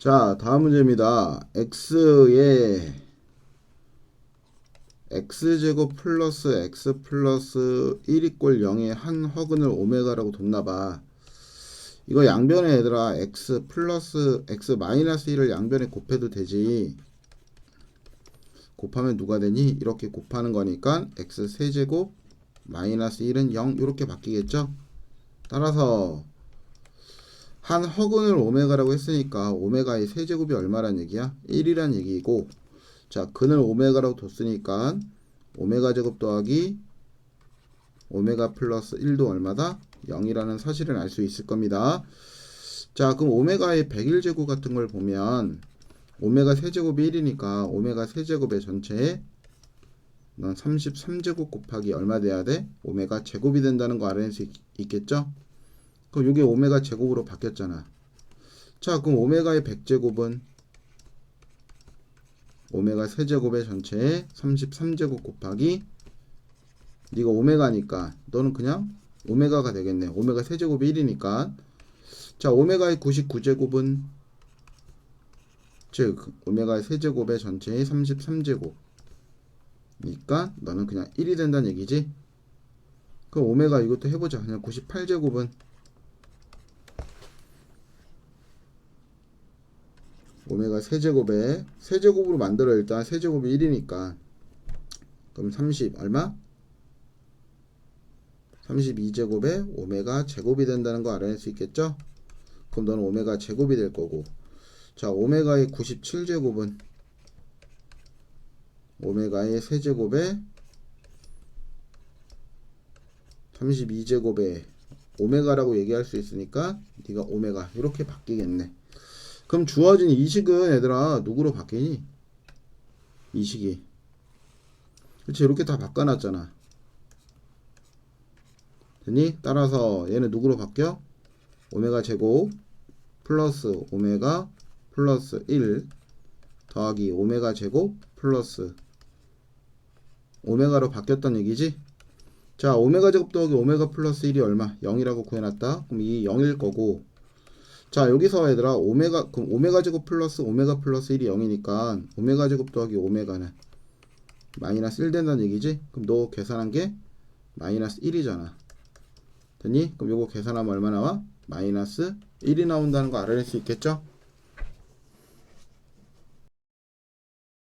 자, 다음 문제입니다. x의 x제곱 플러스 x 플러스 1 이꼴 0의 한 허근을 오메가라고 뒀나봐. 이거 양변에 얘들아 x 플러스 x 마이너스 1을 양변에 곱해도 되지. 곱하면 누가 되니? 이렇게 곱하는 거니까 x 세제곱 마이너스 1은 0 이렇게 바뀌겠죠? 따라서 한 허근을 오메가라고 했으니까 오메가의 세제곱이 얼마란 얘기야? 1이란 얘기고 자 근을 오메가라고 뒀으니까 오메가 제곱 더하기 오메가 플러스 1도 얼마다? 0이라는 사실을 알 수 있을 겁니다. 자 그럼 오메가의 101제곱 같은 걸 보면 오메가 세제곱이 1이니까 오메가 세제곱의 전체에 넌 33제곱 곱하기 얼마 돼야 돼? 오메가 제곱이 된다는 거 알아낼 수 있, 있겠죠? 그럼 이게 오메가 제곱으로 바뀌었잖아. 자, 그럼 오메가의 100제곱은 오메가 세제곱의 전체에 33제곱 곱하기 네가 오메가니까 너는 그냥 오메가가 되겠네. 오메가 세제곱이 1이니까 자, 오메가의 99제곱은 즉 오메가 세제곱의 전체의 33제곱 니까 너는 그냥 1이 된다는 얘기지. 그럼 오메가 이것도 해보자. 그냥 98제곱은 오메가 세제곱에 세제곱으로 만들어 일단 세제곱이 1이니까 그럼 30 얼마? 32제곱에 오메가 제곱이 된다는 거 알아낼 수 있겠죠? 그럼 너는 오메가 제곱이 될 거고 자 오메가의 97제곱은 오메가의 세제곱에 32제곱에 오메가라고 얘기할 수 있으니까 네가 오메가 이렇게 바뀌겠네. 그럼 주어진 이 식은 얘들아 누구로 바뀌니? 이 식이. 그렇지 이렇게 다 바꿔놨잖아. 됐니? 따라서 얘는 누구로 바뀌어? 오메가 제곱 플러스 오메가 플러스 1 더하기 오메가 제곱 플러스 오메가로 바뀌었단 얘기지? 자, 오메가 제곱 더하기 오메가 플러스 1이 얼마? 0이라고 구해놨다. 그럼 이 0일 거고. 자, 여기서 얘들아, 오메가, 그럼 오메가 제곱 플러스 오메가 플러스 1이 0이니까, 오메가 제곱 더하기 오메가는 마이너스 1 된다는 얘기지? 그럼 너 계산한 게 마이너스 1이잖아. 됐니? 그럼 요거 계산하면 얼마 나와? 마이너스 1이 나온다는 거 알아낼 수 있겠죠?